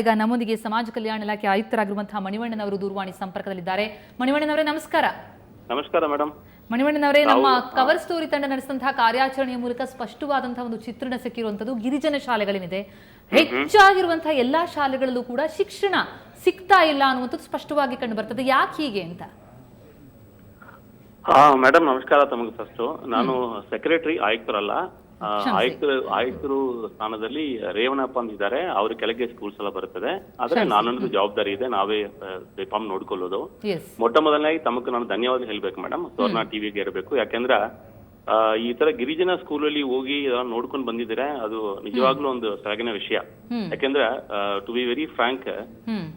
ಈಗ ನಮ್ಮೊಂದಿಗೆ ಸಮಾಜ ಕಲ್ಯಾಣ ಇಲಾಖೆ ಆಯುಕ್ತರಾಗಿರುವಂತಹ ಮಣಿವಣ್ಣನವರು ದೂರವಾಣಿ ಸಂಪರ್ಕದಲ್ಲಿದ್ದಾರೆ. ಮಣಿವಣ್ಣನವರೇ ನಮಸ್ಕಾರ. ನಮಸ್ಕಾರ ಮೇಡಮ್ ಮಣಿವಣ್ಣನವರೇ ನಮ್ಮ ಕವರ್ ಸ್ಟೋರಿ ತಂಡ ನಡೆಸಿದಂತಹ ಕಾರ್ಯಾಚರಣೆಯ ಮೂಲಕ ಸ್ಪಷ್ಟವಾದಂತಹ ಒಂದು ಚಿತ್ರಣ ಸಿಕ್ಕಿರುವಂತದ್ದು ಗಿರಿಜನ ಶಾಲೆಗಳೇನಿದೆ. ಹೆಚ್ಚಾಗಿರುವಂತಹ ಎಲ್ಲಾ ಶಾಲೆಗಳಲ್ಲೂ ಕೂಡ ಶಿಕ್ಷಣ ಸಿಗ್ತಾ ಇಲ್ಲ ಅನ್ನುವಂಥದ್ದು ಸ್ಪಷ್ಟವಾಗಿ ಕಂಡು ಬರ್ತದೆ. ಯಾಕೆ ಹೀಗೆ ಅಂತ? ಹಾ ಮೇಡಮ್ ನಮಸ್ಕಾರ ತಮಗೆ ಫಸ್ಟ್ ನಾನು ಸೆಕ್ರೆಟರಿ ಆಯುಕ್ತರಲ್ಲ. ಆಯುಕ್ತರು ಆಯುಕ್ತರು ಸ್ಥಾನದಲ್ಲಿ ರೇವಣಪ್ಪ ಅಂತ ಇದ್ದಾರೆ ಅವ್ರ ಕೆಳಗೆ ಸ್ಕೂಲ್ಸ್ ಎಲ್ಲ ಬರ್ತದೆ. ಆದ್ರೆ ನಾನೊಂದು ಜವಾಬ್ದಾರಿ ಇದೆ. ನಾವೇ ರಿಫಾರ್ಮ್ ನೋಡ್ಕೊಳ್ಳೋದು. ಮೊಟ್ಟ ಮೊದಲನೇ ತಮಗೆ ನಾನು ಧನ್ಯವಾದ ಹೇಳ್ಬೇಕು ಮೇಡಮ್ ಸ್ವರ್ಣ ಟಿವಿಗೆ ಇರಬೇಕು ಯಾಕೆಂದ್ರೆ ಈ ತರ ಗಿರಿಜನ ಸ್ಕೂಲಲ್ಲಿ ಹೋಗಿ ಅದನ್ನ ನೋಡ್ಕೊಂಡು ಬಂದಿದ್ರೆ ಅದು ನಿಜವಾಗ್ಲೂ ಒಂದು ಸರಗಿನ ವಿಷಯ. ಯಾಕಂದ್ರೆ to be very frank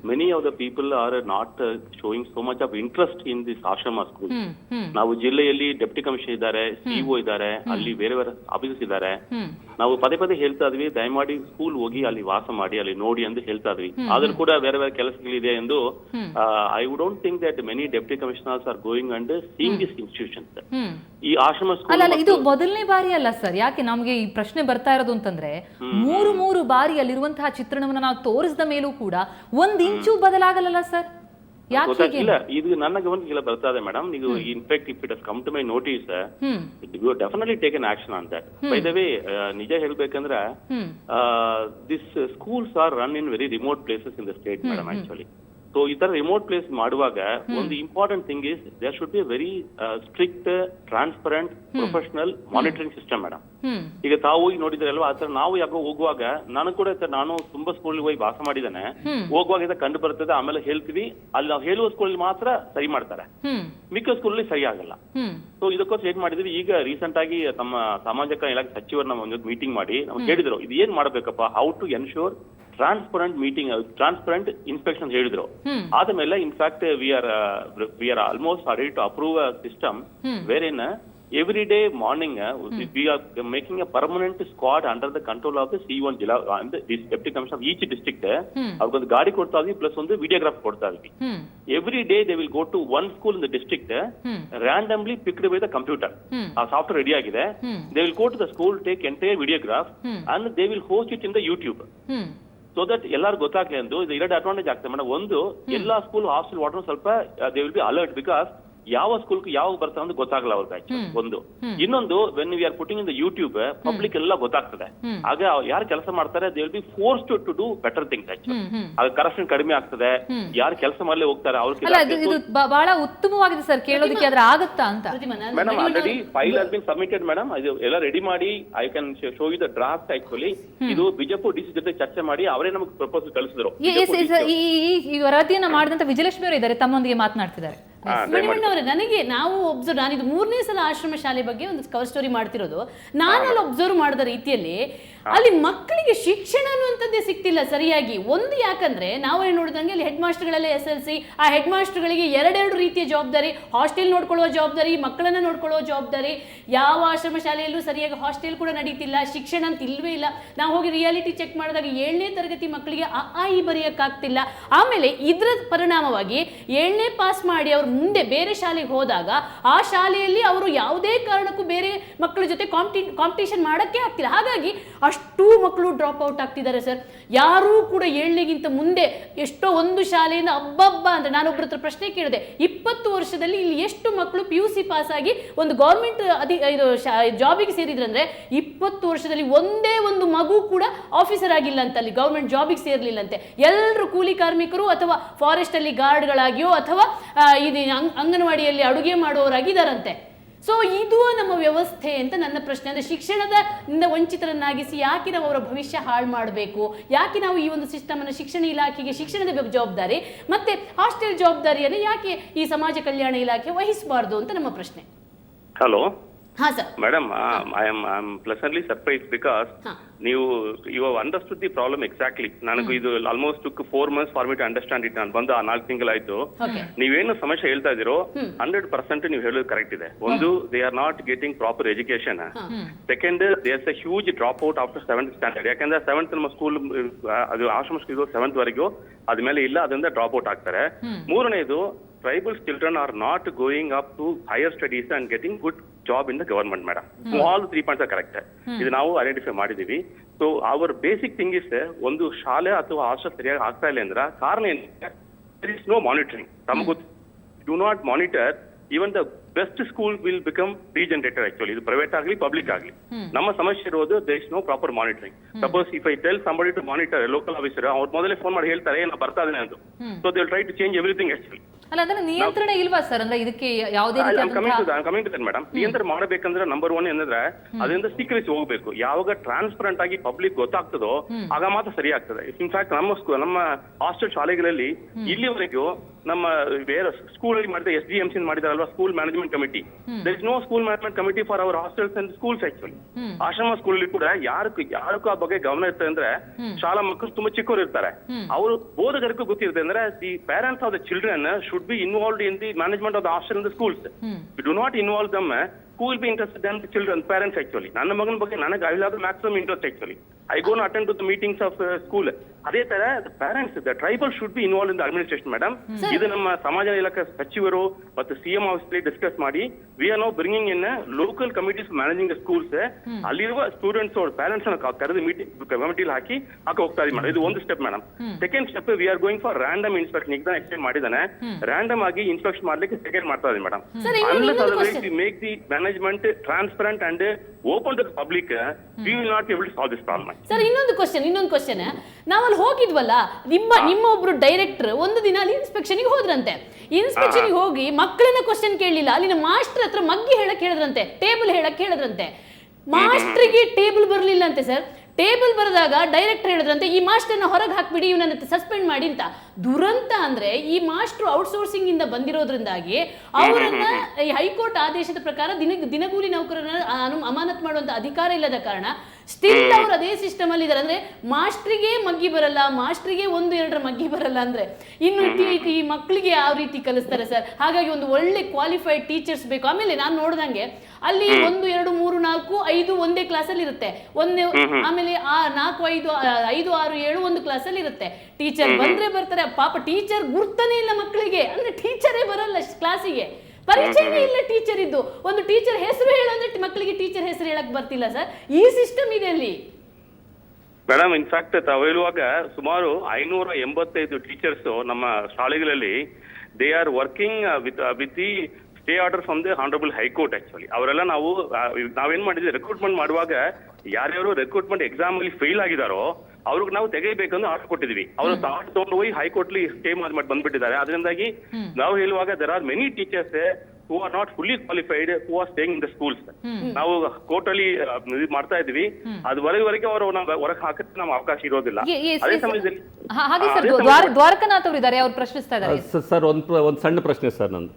many of the people are not showing so much of interest in this ashram school ನಾವು ಜಿಲ್ಲೆಯಲ್ಲಿ ಡೆಪ್ಟಿ ಕಮಿಷನರ್ ಇದ್ದಾರೆ ಸಿಇಒ ಇದ್ದಾರೆ ಅಲ್ಲಿ ಬೇರೆ ಬೇರೆ ಆಫೀಸಸ್ ಇದ್ದಾರೆ. ನಾವು ಪದೇ ಪದೇ ಹೇಳ್ತಾ ಇದ್ವಿ ದಯಮಾಡಿ ಸ್ಕೂಲ್ ಹೋಗಿ ಅಲ್ಲಿ ವಾಸ ಮಾಡಿ ಅಲ್ಲಿ ನೋಡಿ ಅಂತ ಹೇಳ್ತಾ ಇದ್ವಿ. ಆದ್ರೂ ಕೂಡ ಬೇರೆ ಬೇರೆ ಕೆಲಸಗಳಿದೆ ಎಂದು I don't think that many deputy commissioners are going and seeing this institutions ಈ ಆಶ್ರಮ ಅಲ್ಲ ಸ್ಕೂಲ್ ಅಲ್ಲ ಇದು ಮೊದಲನೇ ಬಾರಿ ಅಲ್ಲ ಸರ್. ಯಾಕೆ ನಮಗೆ ಈ ಪ್ರಶ್ನೆ ಬರ್ತಾ ಇರೋದು ಅಂತಂದ್ರೆ ಮೂರು ಮೂರು ಬಾರಿ ಅಲ್ಲಿರುವಂತಹ ಚಿತ್ರಣವನ್ನ ನಾವು ತೋರಿಸಿದ ಮೇಲೂ ಕೂಡ ಒಂದ್ ಇಂಚು ಬದಲಾಗಲ್ಲ ಸರ್. ಯಾಕೆ ಹೀಗೆ ಇದು ನನ್ನ ಗಮನಕ್ಕೆ ಇಲ್ಲ ಬರ್ತಾ ಇದೆ ಮೇಡಮ್. ನೀವು in fact if it has come to my notice you definitely taken action on that by the way ನಿಜ ಹೇಳ್ಬೇಕಂದ್ರೆ this schools are run in very remote places in the state madam actually so ಈ ತರ remote place ಮಾಡುವಾಗ ಒಂದು important thing is there should be very strict transparent professional monitoring system madam ಈಗ ತಾವು ಹೋಗಿ ನೋಡಿದ್ರಲ್ವಾ ಆ ತರ ನಾವು ಯಾಕೋ ಹೋಗುವಾಗ ನಾನು ಕೂಡ ನಾನು ತುಂಬಾ ಸ್ಕೂಲ್ ಹೋಗಿ ವಾಸ ಮಾಡಿದ್ದೇನೆ. ಹೋಗುವಾಗ ಇದು ಕಂಡು ಬರ್ತದೆ ಆಮೇಲೆ ಹೇಳ್ತೀವಿ. ಅಲ್ಲಿ ನಾವು ಹೇಳುವ ಸ್ಕೂಲ್ ಮಾತ್ರ ಸರಿ ಮಾಡ್ತಾರೆ. ಮಿಕ್ಕ ಸ್ಕೂಲ್ ಅಲ್ಲಿ ಸರಿ ಆಗಲ್ಲ. ಸೊ ಇದಕ್ಕೋಸ್ಕರ ಏನ್ ಮಾಡಿದ್ವಿ ಈಗ ರೀಸೆಂಟ್ ಆಗಿ ತಮ್ಮ ಸಾಮಾಜಿಕ ಇಲಾಖೆ ಸಚಿವರನ್ನ ಒಂದು ಮೀಟಿಂಗ್ ಮಾಡಿ ನಾವು ಹೇಳಿದ್ರು ಇದು ಏನ್ ಮಾಡ್ಬೇಕಪ್ಪ? How to ensure transparent meeting transparent inspection ಹೇಳಿದ್ರು. ಆದಮೇಲೆ in fact we are we are almost ready to approve system where in every day morning we are making a permanent squad under the control of the C one ಜಿಲ್ಲಾ deputy commissioner each district ಅವ್ರಿಗೊಂದು ಗಾಡಿ ಕೊಡ್ತಾ ಇದ್ವಿ plus ಒಂದು videograph ಕೊಡ್ತಾ ಇದ್ವಿ. Every every day they will go to one school in the district picked computer. Hmm. ಆ software ready ಆಗಿದೆ. They they will go to the school take videograph videograph they and they will host it in the youtube. Hmm. So that ಎಲ್ಲರೂ ಗೊತ್ತಾಗ್ಲಿ ಎಂದು ಇದು ಎರಡು advantage ಆಗ್ತದೆ madam. ಒಂದು ಎಲ್ಲಾ ಸ್ಕೂಲ್ ಹಾಸ್ಟೆಲ್ ವಾಟರ್ ಸ್ವಲ್ಪ they will be alert because ಯಾವ ಸ್ಕೂಲ್ ಯಾವಾಗ ಬರ್ತಾವ ಅಂತ ಗೊತ್ತಾಗಲ್ಲ ಅವ್ರಿಗೆ ಬ್ಯಾಚ್ ಒಂದು. ಇನ್ನೊಂದು when we are putting in the YouTube public ಎಲ್ಲ ಗೊತ್ತಾಗ್ತದೆ. ಆಗ ಯಾರು ಕೆಲಸ ಮಾಡ್ತಾರೆ they will be force to to do better thing actually hmm. ಆಗ ಕರಪ್ಷನ್ ಕಡಿಮೆ ಆಗ್ತದೆ. ಯಾರು ಕೆಲಸ ಮಾಡಲೇ ಹೋಗ್ತಾರೆ ಅವ್ರ ಅವ್ರಿಗೆ ಬಹಳ ಉತ್ತಮವಾಗಿದೆ ಸರ್ ಕೇಳೋದಕ್ಕೆ ಆದ್ರೆ ಆಗುತ್ತಾ ಅಂತ? Madam already file has been submitted madam ಇದು ಎಲ್ಲ ರೆಡಿ ಮಾಡಿ I can show you the draft actually ಇದು ಬಿಜೆಪಿ ಡಿಸಿ ಜೊತೆ ಚರ್ಚೆ ಮಾಡಿ ಅವರೇ ನಮಗೆ ಪ್ರಪೋಸಲ್ ಕಳಿಸಿದ್ರು. ಈ ವರದಿಯನ್ನ ಮಾಡಿದಂತ ವಿಜಯಲಕ್ಷ್ಮಿ ಅವರು ಇದ್ದಾರೆ ತಮ್ಮೊಂದಿಗೆ ಮಾತನಾಡ್ತಿದ್ದಾರೆ. ನನಗೆ ನಾವು ಒಬ್ಸರ್ವ್ ನಾನು ಇದು ಮೂರನೇ ಸಲ ಆಶ್ರಮ ಶಾಲೆ ಬಗ್ಗೆ ಒಂದು ಕವರ್ ಸ್ಟೋರಿ ಮಾಡ್ತಿರೋದು. ನಾನು ಅಲ್ಲಿ ಒಬ್ಸರ್ವ್ ಮಾಡಿದ ರೀತಿಯಲ್ಲಿ ಅಲ್ಲಿ ಮಕ್ಕಳಿಗೆ ಶಿಕ್ಷಣ ಅನ್ನುವಂಥದ್ದೇ ಸಿಗ್ತಿಲ್ಲ ಸರಿಯಾಗಿ. ಒಂದು ಯಾಕಂದ್ರೆ ನಾವು ಏನು ನೋಡಿದಂಗೆ ಅಲ್ಲಿ ಹೆಡ್ ಮಾಸ್ಟರ್ಗಳೆಲ್ಲ ಎಸ್ ಎಲ್ ಸಿ ಆ ಹೆಡ್ ಮಾಸ್ಟರ್ಗಳಿಗೆ ಎರಡೆರಡು ರೀತಿಯ ಜವಾಬ್ದಾರಿ. ಹಾಸ್ಟೆಲ್ ನೋಡ್ಕೊಳ್ಳುವ ಜವಾಬ್ದಾರಿ ಮಕ್ಕಳನ್ನ ನೋಡ್ಕೊಳ್ಳುವ ಜವಾಬ್ದಾರಿ. ಯಾವ ಆಶ್ರಮ ಶಾಲೆಯಲ್ಲೂ ಸರಿಯಾಗಿ ಹಾಸ್ಟೆಲ್ ಕೂಡ ನಡೀತಿಲ್ಲ ಶಿಕ್ಷಣ ಅಂತ ಇಲ್ವೇ ಇಲ್ಲ. ನಾವು ಹೋಗಿ ರಿಯಾಲಿಟಿ ಚೆಕ್ ಮಾಡಿದಾಗ ಏಳನೇ ತರಗತಿ ಮಕ್ಕಳಿಗೆ ಅ ಆ ಇ ಬರೆಯೋಕ್ಕಾಗ್ತಿಲ್ಲ. ಆಮೇಲೆ ಇದರ ಪರಿಣಾಮವಾಗಿ ಏಳನೇ ಪಾಸ್ ಮಾಡಿ ಅವ್ರು ಮುಂದೆ ಬೇರೆ ಶಾಲೆಗೆ ಹೋದಾಗ ಆ ಶಾಲೆಯಲ್ಲಿ ಅವರು ಯಾವುದೇ ಕಾರಣಕ್ಕೂ ಬೇರೆ ಮಕ್ಕಳ ಜೊತೆ ಕಾಂಪಿಟಿ ಕಾಂಪಿಟೇಷನ್ ಮಾಡೋಕ್ಕೆ ಆಗ್ತಿಲ್ಲ. ಹಾಗಾಗಿ ಅಷ್ಟೂ ಮಕ್ಕಳು ಡ್ರಾಪ್ ಔಟ್ ಆಗ್ತಿದ್ದಾರೆ ಸರ್ ಯಾರೂ ಕೂಡ ಏಳನೇಗಿಂತ ಮುಂದೆ ಎಷ್ಟೋ ಒಂದು ಶಾಲೆಯಿಂದ ಅಬ್ಬಬ್ಬ ಅಂತ ನಾನು ಹತ್ರ ಪ್ರಶ್ನೆ ಕೇಳಿದೆ. ಇಪ್ಪತ್ತು ವರ್ಷದಲ್ಲಿ ಇಲ್ಲಿ ಎಷ್ಟು ಮಕ್ಕಳು ಪಿ ಯು ಸಿ ಪಾಸ್ ಆಗಿ ಒಂದು ಗೌರ್ಮೆಂಟ್ ಅಧಿ, ಇದು ಜಾಬಿಗೆ ಸೇರಿದ್ರಂದ್ರೆ ಇಪ್ಪತ್ತು ವರ್ಷದಲ್ಲಿ ಒಂದೇ ಒಂದು ಮಗು ಕೂಡ ಆಫೀಸರ್ ಆಗಿಲ್ಲ ಅಂತ ಅಲ್ಲಿ ಗೌರ್ಮೆಂಟ್ ಜಾಬಿಗೆ ಸೇರ್ಲಿಲ್ಲಂತೆ ಎಲ್ಲರೂ ಕೂಲಿ ಕಾರ್ಮಿಕರು ಅಥವಾ ಫಾರೆಸ್ಟ್ ಅಲ್ಲಿ ಗಾರ್ಡ್ಗಳಾಗಿಯೋ ಅಥವಾ ಅಂಗ್- ಅಂಗನವಾಡಿಯಲ್ಲಿ ಅಡುಗೆ ಮಾಡುವವರಾಗಿದ್ದಾರಂತೆ. ಸೊ ಇದು ನಮ್ಮ ವ್ಯವಸ್ಥೆ ಅಂತ ನನ್ನ ಪ್ರಶ್ನೆ. ಅಂದರೆ ಶಿಕ್ಷಣದ ಇಂದ ವಂಚಿತರನ್ನಾಗಿಸಿ ಯಾಕೆ ನಾವು ಅವರ ಭವಿಷ್ಯ ಹಾಳು ಮಾಡಬೇಕು? ಯಾಕೆ ನಾವು ಈ ಒಂದು ಸಿಸ್ಟಮನ್ನು ಶಿಕ್ಷಣ ಇಲಾಖೆಗೆ, ಶಿಕ್ಷಣದ ಜವಾಬ್ದಾರಿ, ಮತ್ತೆ ಹಾಸ್ಟೆಲ್ ಜವಾಬ್ದಾರಿಯನ್ನು ಯಾಕೆ ಈ ಸಮಾಜ ಕಲ್ಯಾಣ ಇಲಾಖೆ ವಹಿಸಬಾರ್ದು ಅಂತ ನಮ್ಮ ಪ್ರಶ್ನೆ. ಹಲೋ ಹಾ sir madam I am I am pleasantly surprise because ನೀವು you understood the problem exactly ನನಗೆ ಇದು almost took four months for me to understand it ನಾನು ಬಂದು ಆ ನಾಲ್ಕು ತಿಂಗಳಾಯ್ತು. ನೀವೇನು ಸಮಸ್ಯೆ ಹೇಳ್ತಾ ಇದ್ದೀರೋ ಹಂಡ್ರೆಡ್ ಪರ್ಸೆಂಟ್ ನೀವು ಹೇಳೋದು ಕರೆಕ್ಟ್ ಇದೆ. ಒಂದು they are not getting proper education second there's a huge drop out after seventh standard ಯಾಕಂದ್ರೆ ಸೆವೆಂತ್ ನಮ್ಮ ಸ್ಕೂಲ್ ಅದು ಆಶ್ರಮ ಸ್ಕೂಲ್ ಸೆವೆಂತ್ ವರೆಗೂ. ಅದ್ಮೇಲೆ ಇಲ್ಲ ಅದರಿಂದ ಡ್ರಾಪ್ ಔಟ್ ಆಗ್ತಾರೆ ಮೂರನೇದು tribals children are not going up to higher studies and getting good job in the government madam all three points correct ಇದು ನಾವು ಐಡೆಂಟಿಫೈ ಮಾಡಿದೀವಿ. So our basic thing is ಒಂದು ಶಾಲೆ ಅಥವಾ ಹಾಸ್ಟೆಲ್ ಸರಿಯಾಗಿ ಆಗ್ತಾ ಇಲ್ಲ ಅಂದ್ರೆ ಕಾರಣ ಏನಂದ್ರೆ ದರ್ ಇಸ್ ನೋ ಮಾನಿಟರಿಂಗ್ ನಮಗೂ do not monitor even the best school will become degenerated actually ಇದು ಪ್ರೈವೇಟ್ ಆಗಲಿ ಪಬ್ಲಿಕ್ ಆಗಲಿ. ನಮ್ಮ ಸಮಸ್ಯೆ ಇರೋದು there is no proper monitoring suppose if I tell somebody to monitor local officer ಅವ್ರು ಮೊದಲೇ phone ಮಾಡಿ ಹೇಳ್ತಾರೆ ಏನೋ ಬರ್ತಾ ಇದೆ ಅಂತ. So they will try to change everything actually ಅಲ್ಲ ಅದನ್ನ ನಿಯಂತ್ರಣ ಇಲ್ವಾ ಸರ್? ಅಂದ್ರೆ ಇದಕ್ಕೆ ಯಾವುದೇ ಕಮಿಂಗ್ ಟು ಮೇಡಮ್ ನಿಯಂತ್ರಣ ಮಾಡಬೇಕಂದ್ರೆ ನಂಬರ್ ಒನ್ ಏನಂದ್ರೆ ಅದರಿಂದ ಸ್ವೀಕರಿಸಿ ಹೋಗ್ಬೇಕು. ಯಾವಾಗ ಟ್ರಾನ್ಸ್ಪರೆಂಟ್ ಆಗಿ ಪಬ್ಲಿಕ್ ಗೊತ್ತಾಗ್ತದೋ ಆಗ ಮಾತ್ರ ಸರಿ ಆಗ್ತದೆ. ಇನ್ಫ್ಯಾಕ್ಟ್ ನಮ್ಮ ಸ್ಕೂಲ್ ನಮ್ಮ ಹಾಸ್ಟೆಲ್ ಶಾಲೆಗಳಲ್ಲಿ ಇಲ್ಲಿವರೆಗೂ ನಮ್ಮ ಬೇರೆ ಸ್ಕೂಲ್ ಅಲ್ಲಿ ಮಾಡಿದ S D M C ಮಾಡಿದಾರಲ್ವಾ school management committee there is no school management committee for our hostels and schools actually ಆಶ್ರಮ ಸ್ಕೂಲ್ ಅಲ್ಲಿ ಕೂಡ ಯಾರಕ್ಕೂ ಯಾರಕ್ಕೂ ಆ ಬಗ್ಗೆ ಗಮನ ಇರ್ತದೆ ಅಂದ್ರೆ ಶಾಲಾ ಮಕ್ಕಳು ತುಂಬಾ ಚಿಕ್ಕವರು ಇರ್ತಾರೆ. ಅವರು ಬೋಧಕರಿಗೂ ಗೊತ್ತಿರುತ್ತೆ ಅಂದ್ರೆ the parents of the children should be involved in the management of the hostel in the schools we do not involve them who will be interested than the children parents actually ನನ್ನ ಮಗನ ಬಗ್ಗೆ ನನಗೆ I will maximum interest actually I gone attend to the meetings of school ಅದೇ ತರ parents the tribal should be involve in the administration madam ಇದು ನಮ್ಮ ಸಮಾಜ ಇಲಾಖೆ ಸಚಿವರು ಮತ್ತು ಸಿಎಂ ಆಫೀಸ್ ಡಿಸ್ಕಸ್ ಮಾಡಿ we are no bringing in local committees managing the schools ಅಲ್ಲಿರುವ ಸ್ಟೂಡೆಂಟ್ಸ್ ಅವ್ರ ಪೇರೆಂಟ್ಸ್ ಅನ್ನ ಕರೆದು ಮೀಟಿಂಗ್ ಕಮಿಟಿಲಿ ಹಾಕಿ ಹಾಕಿ ಹೋಗ್ತಾ ಇದೀವಿ ಮೇಡಮ್ ಇದು ಒಂದು step madam second step we are going for random inspection ಈಗ ಎಕ್ಸ್ಟೆಂಡ್ ಮಾಡಿದ್ದಾನೆ ರ್ಯಾಂಡಮ್ ಆಗಿ ಇನ್ಸ್ಪೆಕ್ಷನ್ ಮಾಡ್ಲಿಕ್ಕೆ ಸೆಕೆಂಡ್ ಮಾಡ್ತಾ ಇದೀವಿ ಮೇಡಮ್ Sir, ಇನ್ನೊಂದು- ಇನ್ನೊಂದು question. Make the management transparent and open to public we will not able to solve this problem sir ಇನ್ನೊಂದು question ಇನ್ನೊಂದು ಕ್ವಶನ್ ನಾವಲ್ಲಿ ಹೋಗಿದ್ವಲ್ಲ ನಿಮ್ಮ ನಿಮ್ಮ ಒಬ್ರು ಡೈರೆಕ್ಟರ್ ಒಂದು ದಿನ ಅಲ್ಲಿ ಇನ್ಸ್ಪೆಕ್ಷನ್ಗೆ ಹೋದ್ರಂತೆ. ಇನ್ಸ್ಪೆಕ್ಷನ್ಗೆ ಹೋಗಿ ಮಕ್ಕಳನ್ನ ಕ್ವಶನ್ ಕೇಳಲಿಲ್ಲ ಅಲ್ಲಿನ ಮಾಸ್ಟರ್ ಹತ್ರ ಮಗ್ಗಿ ಹೇಳಕ್ ಹೇಳದ್ರಂತೆ ಟೇಬಲ್ ಹೇಳಕ್ ಮಾಸ್ಟರ್ಗೆ ಟೇಬಲ್ ಬರಲಿಲ್ಲ ಅಂತೆ ಸರ್ ಟೇಬಲ್ ಬರೆದಾಗ ಡೈರೆಕ್ಟರ್ ಹೇಳಿದ್ರಂತೆ ಈ ಮಾಸ್ಟರ್ನ ಹೊರಗೆ ಹಾಕ್ಬಿಡಿ ಇವನನ್ನ ಸಸ್ಪೆಂಡ್ ಮಾಡಿ ಅಂತ. ದುರಂತ ಅಂದ್ರೆ ಈ ಮಾಸ್ಟರ್ ಔಟ್ಸೋರ್ಸಿಂಗ್ ಇಂದ ಬಂದಿರೋದ್ರಿಂದಾಗಿ ಅವರನ್ನ ಈ ಹೈಕೋರ್ಟ್ ಆದೇಶದ ಪ್ರಕಾರ ದಿನ ದಿನಗೂಲಿ ನೌಕರರನ್ನ ಅಮಾನತ್ ಮಾಡುವಂತ ಅಧಿಕಾರ ಇಲ್ಲದ ಕಾರಣ ಸ್ಟಿಲ್ ಅವ್ರು ಅದೇ ಸಿಸ್ಟಮ್ ಅಲ್ಲಿ ಇದಾರೆ ಅಂದ್ರೆ ಮಾಸ್ಟ್ರಿಗೆ ಮಗ್ಗಿ ಬರಲ್ಲ ಮಾಸ್ಟ್ರಿಗೆ ಒಂದು ಎರಡರ ಮಗ್ಗಿ ಬರಲ್ಲ ಅಂದ್ರೆ ಇನ್ನು ಟಿ- ಈ ಮಕ್ಕಳಿಗೆ ಯಾವ ರೀತಿ ಕಲಿಸ್ತಾರೆ ಸರ್ ಹಾಗಾಗಿ ಒಂದು ಒಳ್ಳೆ ಕ್ವಾಲಿಫೈಡ್ ಟೀಚರ್ಸ್ ಬೇಕು. ಆಮೇಲೆ ನಾನು ನೋಡ್ದಂಗೆ ಅಲ್ಲಿ ಒಂದು ಎರಡು ಮೂರು ನಾಲ್ಕು ಐದು ಒಂದೇ ಕ್ಲಾಸಲ್ಲಿ ಇರುತ್ತೆ. ಒಂದೇ ಆಮೇಲೆ ಆ ನಾಲ್ಕು ಐದು ಐದು ಆರು ಏಳು ಒಂದು ಕ್ಲಾಸಲ್ಲಿ ಇರುತ್ತೆ. ಟೀಚರ್ ಬಂದ್ರೆ ಬರ್ತಾರೆ. ಪಾಪ ಟೀಚರ್ ಗುರ್ತಾನೆ ಇಲ್ಲ ಮಕ್ಕಳಿಗೆ ಅಂದ್ರೆ ಟೀಚರೇ ಬರಲ್ಲ ಕ್ಲಾಸಿಗೆ ಪರಿಚಯನೇ ಇಲ್ಲ ಟೀಚರ್ ಇದ್ದು. ಒಂದು ಟೀಚರ್ ಹೆಸರು ಹೇಳಂದ್ರೆ ಮಕ್ಕಳಿಗೆ ಟೀಚರ್ ಹೆಸರು ಹೇಳಕ್ ಬರ್ತಿಲ್ಲ ಸರ್ ಈ ಸಿಸ್ಟಮ್ ಇದೆ ಅಲ್ಲಿ. ಮೇಡಮ್ ಇನ್ಫ್ಯಾಕ್ಟ್ ತಾವು ಹೇಳುವಾಗ ಸುಮಾರು ಐನೂರ ಎಂಬತ್ತೈದು ಟೀಚರ್ಸ್ ನಮ್ಮ ಶಾಲೆಗಳಲ್ಲಿ they are working with with the stay order from the honourable high court actually ಅವರೆಲ್ಲ ನಾವು ನಾವೇನ್ ಮಾಡಿದ್ವಿ ರೆಕ್ರೂಟ್ಮೆಂಟ್ ಮಾಡುವಾಗ ಯಾರ್ಯಾರು ರೆಕ್ರೂಟ್ಮೆಂಟ್ ಎಕ್ಸಾಮ್ ಅಲ್ಲಿ ಫೇಲ್ ಆಗಿದಾರೋ ಅವ್ರಿಗೆ ನಾವು ತೆಗಿಬೇಕಂತ ಆರ್ಡರ್ ಕೊಟ್ಟಿದ್ವಿ ಅವರು ಆರ್ಡರ್ ತಗೊಂಡು ಹೋಗಿ ಹೈಕೋರ್ಟ್ಲಿ ಸ್ಟೇ ಮಾಡಿ ಬಂದ್ಬಿಟ್ಟಿದ್ದಾರೆ. ಅದರಿಂದಾಗಿ ನಾವು ಹೇಳುವಾಗ there are many teachers who are not fully qualified who are staying in the schools ನಾವು ಕೋರ್ಟ್ ಅಲ್ಲಿ ಮಾಡ್ತಾ ಇದ್ವಿ ಅದುವರೆವರೆಗೆ ಅವರು ನಾವು ಹೊರಗೆ ಹಾಕಕ್ಕೆ ನಮ್ಗೆ ಅವಕಾಶ ಇರೋದಿಲ್ಲ. ಅದೇ ಸಮಯದಲ್ಲಿ ಹಾ, ಹಾಗೆ ಆ, ಸರ್ ದ್ವಾರ ದ್ವಾರಕನಾಥ್ ಅವರು ಇದ್ದಾರೆ ಅವ್ರು ಪ್ರಶ್ನಿಸ್ತಾ ಇದ್ದಾರೆ. ಸರ್ ಒಂದು ಒಂದು ಸಣ್ಣ ಪ್ರಶ್ನೆ ಸರ್ ನಂದು.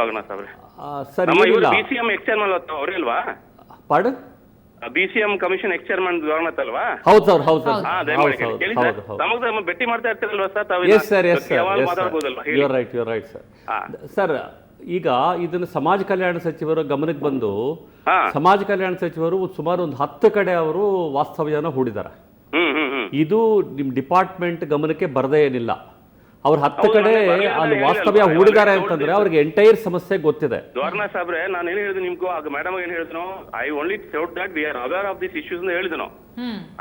ಆಗಣ ಸಾಬ್ರೆ ಆ, ಸರ್ ನಮ್ಮ ಇವರು B C M ex chairman ಅವರೇ ಅಲ್ವಾ? Pardon? B C M commission ex chairman ಅಲ್ವಾ? ಹೌದು ಸರ್ ಹೌದು ಸರ್. ಹಾ ಹೌದು ದಯಮಾಡಿ ಹೇಳಿ ಕೇಳಿ. ಸರ್ ಹೌದು ನಮಗೆ ನಮ್ಮ ಭೇಟಿ ಮಾಡ್ತಾ ಇರ್ತೀರಲ್ವಾ ಸರ್? ತಾವು ಎಸ್ ಸರ್ ಎಸ್ ಸರ್ ಯಾವಾಗ ಎಸ್ ಮಾತಾಡ್ಬೋದಲ್ವಾ? ಸರ್ ಹೇಳಿ. Your right your right sir ಹಾ. ಸರ್ ಈಗ ಇದನ್ನ ಸಮಾಜ ಕಲ್ಯಾಣ ಸಚಿವರ ಗಮನಕ್ಕೆ ಬಂದು ಹಾ. ಸಮಾಜ ಕಲ್ಯಾಣ ಸಚಿವರು ಸುಮಾರು ಒಂದು ಹತ್ತು ಕಡೆ ಅವರು ವಾಸ್ತವ್ಯನ ಹೂಡಿದ್ದಾರೆ. ಹ್ಮ್ ಹ್ಮ್ ಹ್ಮ್. ಇದು ನಿಮ್ಮ ಡಿಪಾರ್ಟ್ಮೆಂಟ್ ಗಮನಕ್ಕೆ ಬರದೇ ಏನಿಲ್ಲ. ಅವ್ರು ಹತ್ತು ಕಡೆ ಅಲ್ಲಿ ವಾಸ್ತವ್ಯ? ಹೂಡಿದ್ದಾರೆ ಅವ್ರಿಗೆ ಅಂತಂದ್ರೆ. ಅವ್ರಿಗೆ ಎಂಟೈರ್ ಸಮಸ್ಯೆ ಗೊತ್ತಿದೆ. ದ್ವಾರನಾ ಸಾಬ್ರೆ ನಾನು ಏನ್ ಹೇಳಿದ್ರು ನಿಮ್ಗೂ ಆಗ ಮೇಡಮ್ ಏನ್ ಹೇಳಿದ್ರು I only thought that we are aware of this issues ಅಂತ ಹೇಳಿದ್ರು.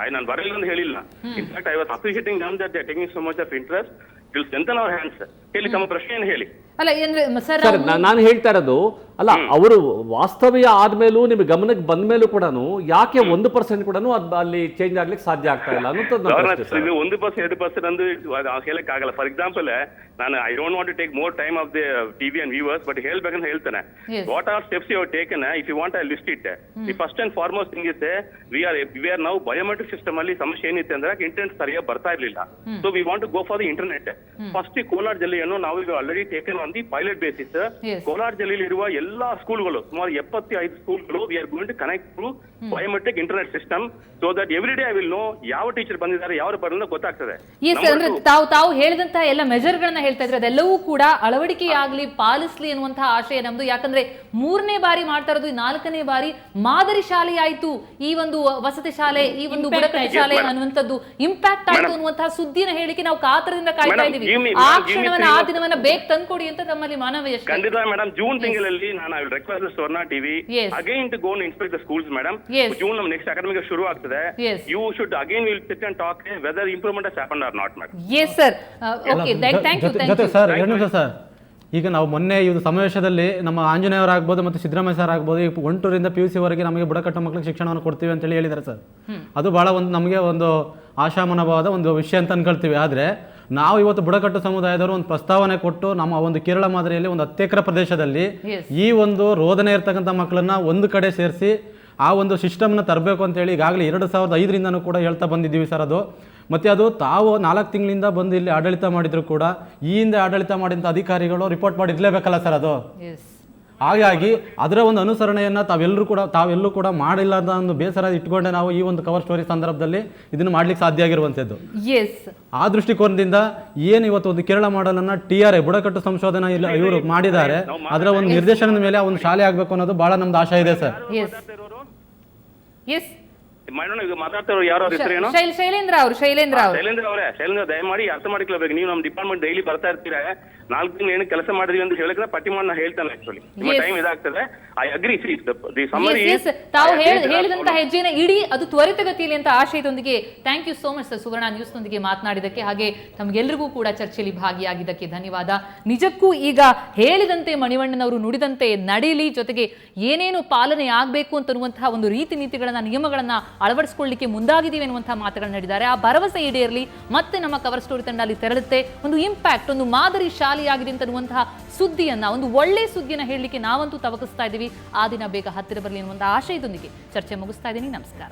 ಐ ನಾನು ಬರಲಿಲ್ಲ ಅಂತ ಹೇಳಿಲ್ಲ. In fact I was appreciating them that taking so much of interest will strengthen our hands ಹೇಳಿ ತಮ್ಮ ಪ್ರಶ್ನೆ ಏನು ಹೇಳಿ. ಅಲ್ಲ ಸರ್ ಸರ್ ನಾನು ಹೇಳ್ತಾ ಇರೋದು ಅಲ್ಲ ಅವರು ವಾಸ್ತವ್ಯ ಆದ್ಮೇಲೂ ನಿಮ್ಗೆ ಗಮನಕ್ಕೆ ಬಂದ ಮೇಲೂ ಕೂಡ ಯಾಕೆ ಒಂದು ಪರ್ಸೆಂಟ್ ಕೂಡ ಅಲ್ಲಿ ಚೇಂಜ್ ಆಗ್ಲಿಕ್ಕೆ ಸಾಧ್ಯ ಆಗ್ತಾ ಇಲ್ಲ ಅಂತ ಒಂದು ಪರ್ಸೆಂಟ್ ಎರಡು ಪರ್ಸೆಂಟ್ ಅಂದ್ರೆ ಹೇಳಕ್ ಆಗಲ್ಲ. ಫಾರ್ ಎಕ್ಸಾಂಪಲ್ ನಾನು I don't want to take more time of the TV and viewers but ಹೇಳ್ಬೇಕಂತ ಹೇಳ್ತೇನೆ. What are steps you taken if you want I list it the first and foremost thing is we are we are ನಾವು biometric system ಅಲ್ಲಿ ಸಮಸ್ಯೆ ಏನಿತ್ತು ಅಂದ್ರೆ internet ಸರಿಯಾಗಿ ಬರ್ತಾ ಇರಲಿಲ್ಲ. So we want to go for the internet first Kolar ಜಿಲ್ಲೆಯನ್ನು ನಾವು ಈಗ already taken on the pilot basis. Kolar ಜಿಲ್ಲೆಯಲ್ಲಿ ಇರುವ ಎಲ್ಲಾ ಸ್ಕೂಲ್ಗಳು ಸುಮಾರು ಎಪ್ಪത്തി ಐದು ಸ್ಕೂಲ್ಗಳು we are going to connect to biometric internet system so that every day I will know ಯಾವ ಟೀಚರ್ ಬಂದಿದ್ದಾರೆ ಯಾವ ಬರಲ್ಲ ಗೊತ್ತಾಗ್ತದೆ. ಅಂದ್ರೆ ತಾವು ತಾವು ಹೇಳಿದಂತಹ ಎಲ್ಲ ಮೆಜರ್ಗಳನ್ನ ಹೇಳ್ತಾ ಇದ್ರೆ ಅದೆಲ್ಲವೂ ಕೂಡ ಅಳವಡಿಕೆಯಾಗ್ಲಿ ಪಾಲಿಸ್ಲಿ ಅನ್ನುವಂತಹ ಆಶಯ ನಮ್ದು. ಯಾಕಂದ್ರೆ ಮೂರನೇ ಬಾರಿ ಮಾಡ್ತಾ ಇರೋದು ಈ ನಾಲ್ಕನೇ ಬಾರಿ ಮಾದರಿ ಶಾಲೆ ಆಯ್ತು. ಈ ಒಂದು ವಸತಿ ಶಾಲೆ ಈ ಒಂದು ಬುಡಕಟ್ಟು ಶಾಲೆ ಅನ್ನುವಂಥದ್ದು ಇಂಪ್ಯಾಕ್ಟ್ ಆಯ್ತು ಅನ್ನುವಂತಹ ಸುದ್ದಿನ ಹೇಳಿಕೆ ನಾವು ಕಾತರದಿಂದ ಕಾಯ್ತಾ ಇದ್ದೀವಿ. ಆ ಕ್ಷಣವನ್ನ ಆ ದಿನವನ್ನ ಬೇಗ ತಂದ್ಕೊಡಿ ಅಂತ ನಮ್ಮಲ್ಲಿ ಮಾನವ. ಖಂಡಿತ ಮೇಡಮ್ ಜೂನ್ ತಿಂಗಳಲ್ಲಿ ನಾನು I request Swarna TV Yes. Again to gone inspect the schools madam Yes. June ನಮ್ ನೆಕ್ಸ್ಟ್ ಅಕಾಡೆಮಿಕ್ ಶುರು ಆಗ್ತದೆ. Yes. You should again will sit and talk whether improvement has happen or not madam yes sir okay thank you thank ಜೊತೆ you sir ಎರಡು ನಿಮಿಷ sir ಈಗ ನಾವು ಮೊನ್ನೆ ಇದು ಸಮಾವೇಶದಲ್ಲಿ ನಮ್ಮ ಆಂಜನೇಯವರಾಗ್ಬೋದು ಮತ್ತು ಸಿದ್ದರಾಮಯ್ಯ ಸರ್ ಆಗ್ಬೋದು ಈ ಒಂಟೂರಿಂದ ಟೂರಿಂದ ಪಿ ಯು ಸಿ ವರೆಗೆ ನಮಗೆ ಬುಡಕಟ್ಟು ಮಕ್ಕಳಿಗೆ ಶಿಕ್ಷಣವನ್ನು ಕೊಡ್ತೀವಿ ಅಂತೇಳಿ ಹೇಳಿದ್ದಾರೆ ಸರ್ ಅದು ಭಾಳ ಒಂದು ನಮಗೆ ಒಂದು ಆಶಾಮನವಾದ ಒಂದು ವಿಷಯ ಅಂತ ಅನ್ಕೊಳ್ತೀವಿ. ಆದರೆ ನಾವು ಇವತ್ತು ಬುಡಕಟ್ಟು ಸಮುದಾಯದವರು ಒಂದು ಪ್ರಸ್ತಾವನೆ ಕೊಟ್ಟು ನಮ್ಮ ಒಂದು ಕೇರಳ ಮಾದರಿಯಲ್ಲಿ ಒಂದು ಹತ್ತು ಎಕರೆ ಪ್ರದೇಶದಲ್ಲಿ ಈ ಒಂದು ರೋದನೆ ಇರ್ತಕ್ಕಂಥ ಮಕ್ಕಳನ್ನ ಒಂದು ಕಡೆ ಸೇರಿಸಿ ಆ ಒಂದು ಸಿಸ್ಟಮ್ನ ತರಬೇಕು ಅಂತೇಳಿ ಈಗಾಗಲೇ ಎರಡು ಸಾವಿರದ ಐದರಿಂದನೂ ಕೂಡ ಹೇಳ್ತಾ ಬಂದಿದ್ದೀವಿ ಸರ್ ಅದು. ಮತ್ತು ಅದು ತಾವು ನಾಲ್ಕು ತಿಂಗಳಿಂದ ಬಂದು ಇಲ್ಲಿ ಆಡಳಿತ ಮಾಡಿದ್ರು ಕೂಡ ಈ ಹಿಂದೆ ಆಡಳಿತ ಮಾಡಿದಂಥ ಅಧಿಕಾರಿಗಳು ರಿಪೋರ್ಟ್ ಮಾಡಿರಲೇಬೇಕಲ್ಲ ಸರ್ ಅದು? ಹಾಗಾಗಿ ಅದರ ಒಂದು ಅನುಸರಣೆಯನ್ನು ತಾವೆಲ್ಲರೂ ಕೂಡ ತಾವೆಲ್ಲೂ ಕೂಡ ಮಾಡಿಲ್ಲ ಅಂತ ಒಂದು ಬೇಸರ ಇಟ್ಕೊಂಡೆ ನಾವು ಈ ಒಂದು ಕವರ್ ಸ್ಟೋರಿ ಸಂದರ್ಭದಲ್ಲಿ ಇದನ್ನು ಮಾಡ್ಲಿಕ್ಕೆ ಸಾಧ್ಯ ಆಗಿರುವಂಥದ್ದು ಎಸ್ ಆ ದೃಷ್ಟಿಕೋನದಿಂದ ಏನು ಇವತ್ತು ಒಂದು ಕೇರಳ ಮಾಡಲನ್ನ ಟಿ ಆರ್ ಎ. ಬುಡಕಟ್ಟು ಸಂಶೋಧನಾ ಇಲ್ಲ ಇವರು ಮಾಡಿದ್ದಾರೆ. ಅದರ ಒಂದು ನಿರ್ದೇಶನದ ಮೇಲೆ ಆ ಒಂದು ಶಾಲೆ ಆಗಬೇಕು ಅನ್ನೋದು ಬಹಳ ನಮ್ದು ಆಶಾ ಇದೆ ಸರ್. ಎಸ್ ಎಸ್ ಮಾಡೋಣ ಈಗ ಮಾತಾಡ್ತಾರೋ ಯಾರು ಅವ್ರ ಹೆಸರೇನು? ಶೈಲೇಂದ್ರ ಅವರು ಶೈಲೇಂದ್ರ ಅವರು. ಶೈಲೇಂದ್ರ ಅವರೇ. ಶೈಲೇಂದ್ರ ದಯಮಾಡಿ ಅರ್ಥ ಮಾಡ್ಕೊಳ್ಬೇಕು. ನೀವು ನಮ್ಮ ಡಿಪಾರ್ಟ್ಮೆಂಟ್ ಡೈಲಿ ಬರ್ತಾ ಇರ್ತೀರಾ? ನಾಲ್ಕು ದಿನ ಏನು ಕೆಲಸ ಮಾಡಿದ್ವಿ ಅಂತ ಹೇಳಿದ್ರೆ ಪಟ್ಟಿ ಮಾಡಿ ನಾನು ಹೇಳ್ತಾನೆ ಆಕ್ಚುಲಿ ನಿಮ್ಮ Yes. ಟೈಮ್ ಇದಾಗ್ತದೆ. ಐ ಅಗ್ರಿ ಸಿ ದಿ Yes, yes. ತಾವು ಹೇಳ್- ಹೇಳಿದಂತ ಹೆಜ್ಜೆನ ಇಡೀ ಅದು ತ್ವರಿತಗತಿಯಲ್ಲಿ ಅಂತ ಆಶಯದೊಂದಿಗೆ thank you so much sir Suvarna ನ್ಯೂಸ್ನೊಂದಿಗೆ ಮಾತನಾಡಿದಕ್ಕೆ ಹಾಗೆ ತಮಗೆಲ್ಲರಿಗೂ ಕೂಡ ಚರ್ಚೆಯಲ್ಲಿ ಭಾಗಿಯಾಗಿದ್ದಕ್ಕೆ ಧನ್ಯವಾದ. ನಿಜಕ್ಕೂ ಈಗ ಹೇಳಿದಂತೆ ಮಣಿವಣ್ಣನವರು ನುಡಿದಂತೆ ನಡೀಲಿ ಜೊತೆಗೆ ಏನೇನು ಪಾಲನೆ ಆಗಬೇಕು ಅಂತನ್ನುವಂತಹ ಒಂದು ರೀತಿ ನೀತಿಗಳನ್ನ ನಿಯಮಗಳನ್ನ ಅಳವಡಿಸಿಕೊಳ್ಳಿಕ್ಕೆ ಮುಂದಾಗಿದ್ದೀವಿ ಅನ್ನುವಂತಹ ಮಾತುಗಳನ್ನ ನಡೆದಿದ್ದಾರೆ ಆ ಭರವಸೆ ಈಡೇರಲಿ ಮತ್ತೆ ನಮ್ಮ ಕವರ್ ಸ್ಟೋರಿ ತಂಡ ಅಲ್ಲಿ ತೆರಳುತ್ತೆ. ಒಂದು ಇಂಪ್ಯಾಕ್ಟ್ ಒಂದು ಮಾದರಿ ಶಾಲೆಯಾಗಿದೆ ಅಂತನ್ನುವಂತಹ ಸುದ್ದಿಯನ್ನ, ಒಂದು ಒಳ್ಳೆ ಸುದ್ದಿಯನ್ನ ಹೇಳಲಿಕ್ಕೆ ನಾವಂತೂ ತವಕಿಸ್ತಾ ಇದ್ದೀವಿ. ಆ ದಿನ ಬೇಗ ಹತ್ತಿರ ಬರಲಿ ಅನ್ನುವಂತಹ ಆಶಯದೊಂದಿಗೆ ಚರ್ಚೆ ಮುಗಿಸ್ತಾ ಇದ್ದೀನಿ. ನಮಸ್ಕಾರ.